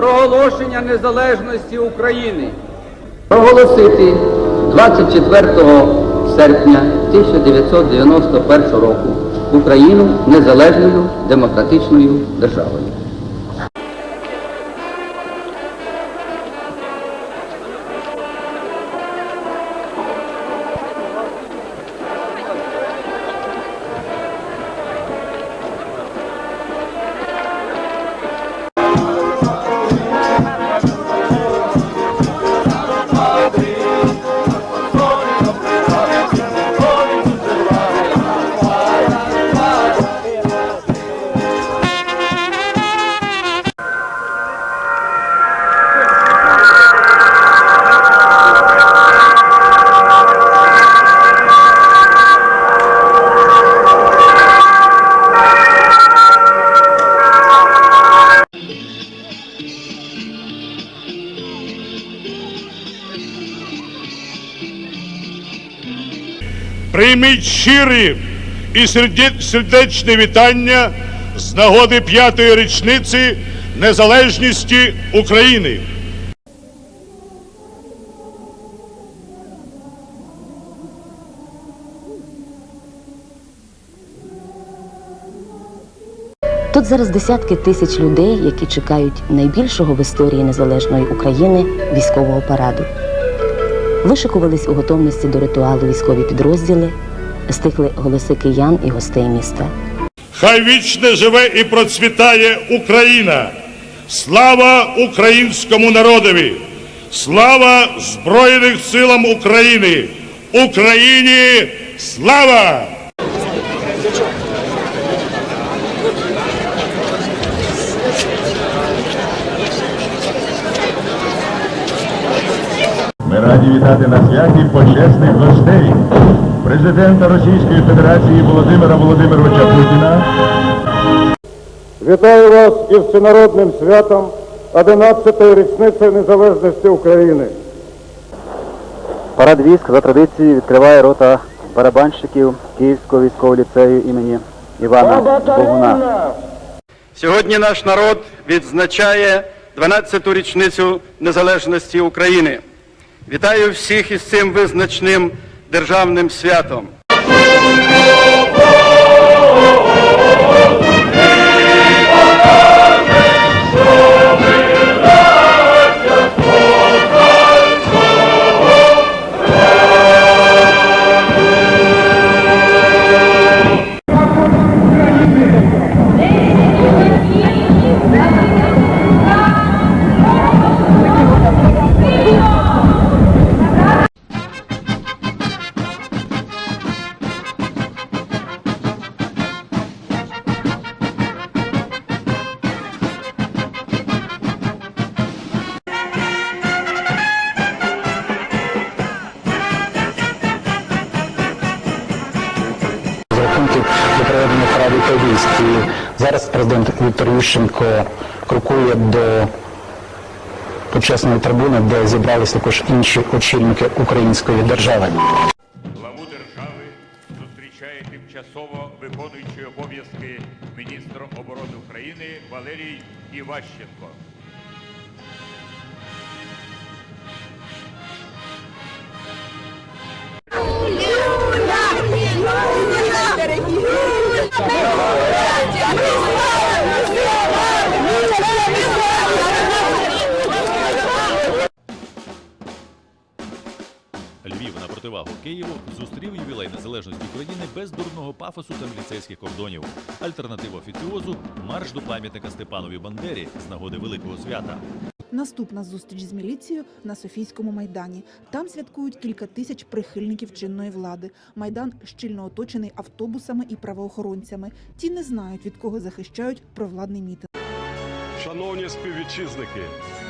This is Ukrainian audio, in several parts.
проголошення незалежності України. проголосити 24 серпня 1991 року Україну незалежною демократичною державою. Прийміть щирі і серде- сердечне вітання з нагоди п'ятої річниці незалежності України. Тут зараз десятки тисяч людей, які чекають найбільшого в історії незалежної України військового параду. Вишикувались у готовності до ритуалу військові підрозділи, стихли голоси киян і гостей міста. Хай вічне живе і процвітає Україна! Слава українському народові! Слава Збройним силам України! Україні слава! Ми раді вітати на святі почесних гостей президента Російської Федерації Володимира Володимировича Путіна. Вітаю вас із всенародним святом 11-ї річниці незалежності України. Парад військ за традицією відкриває рота барабанщиків Київського військового ліцею імені Івана Богуна. Сьогодні наш народ відзначає 12-ту річницю незалежності України. Вітаю всіх із цим визначним державним святом. Проведення та військ. І зараз президент Віктор Ющенко крокує до почесної трибуни, де зібралися також інші очільники української держави. Главу держави зустрічає тимчасово виконуючий обов'язки міністра оборони України Валерій Іващенко. Києву зустрів ювілей незалежності України без дурного пафосу та міліцейських кордонів. Альтернатива офіціозу марш до пам'ятника Степанові Бандері з нагоди великого свята. Наступна зустріч з міліцією на Софійському майдані. Там святкують кілька тисяч прихильників чинної влади. Майдан щільно оточений автобусами і правоохоронцями. Ті не знають від кого захищають провладний мітинг. Шановні співвітчизники,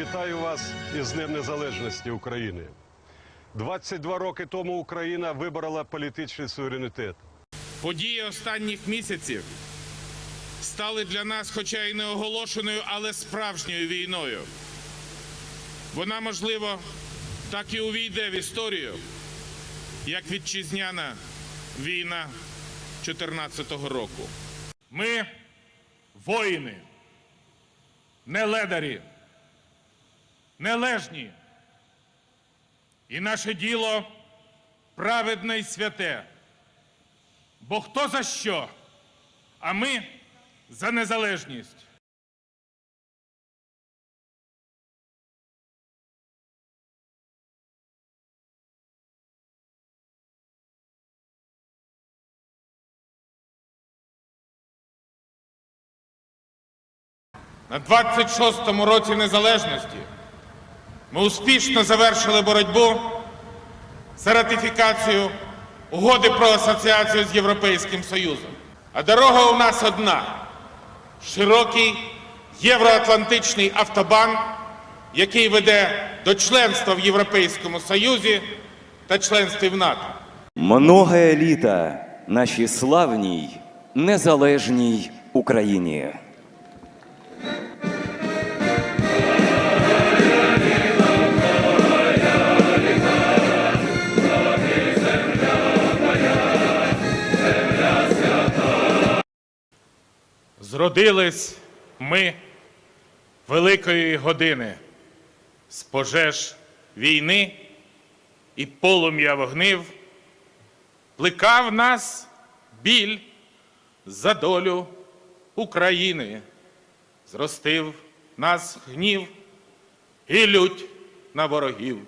вітаю вас із Днем Незалежності України. 22 роки тому Україна виборола політичний суверенітет. Події останніх місяців стали для нас, хоча й не оголошеною, але справжньою війною. Вона, можливо, так і увійде в історію, як вітчизняна війна 2014 року. Ми воїни, не ледарі, нележні. І наше діло праведне й святе. Бо хто за що, а ми за незалежність. На 26-му році незалежності ми успішно завершили боротьбу за ратифікацію угоди про асоціацію з Європейським Союзом. А дорога у нас одна широкий євроатлантичний автобан, який веде до членства в Європейському Союзі та членстві в НАТО. Многое літа нашій славній незалежній Україні. Зродились ми великої години з пожеж війни і полум'я вогнив, плекав нас біль за долю України, зростив нас гнів і лють на ворогів.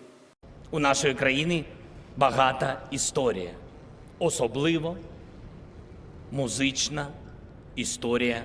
У нашої країни багата історія, особливо музична історія.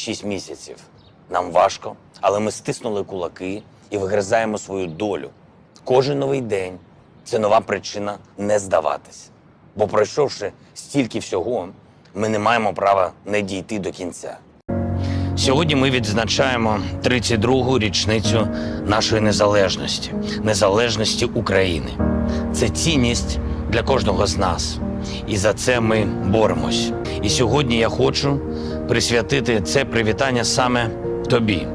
6 місяців. Нам важко, але ми стиснули кулаки і вигризаємо свою долю. Кожен новий день це нова причина не здаватись. Бо пройшовши стільки всього, ми не маємо права не дійти до кінця. Сьогодні ми відзначаємо 32-гу річницю нашої незалежності, незалежності України. Це цінність для кожного з нас. І за це ми боремось. І сьогодні я хочу присвятити це привітання саме тобі.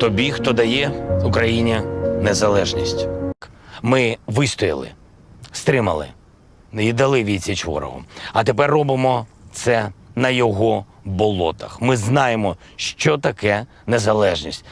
Тобі, хто дає Україні незалежність. Ми вистояли, стримали і дали відсіч ворогу. А тепер робимо це на його болотах. Ми знаємо, що таке незалежність.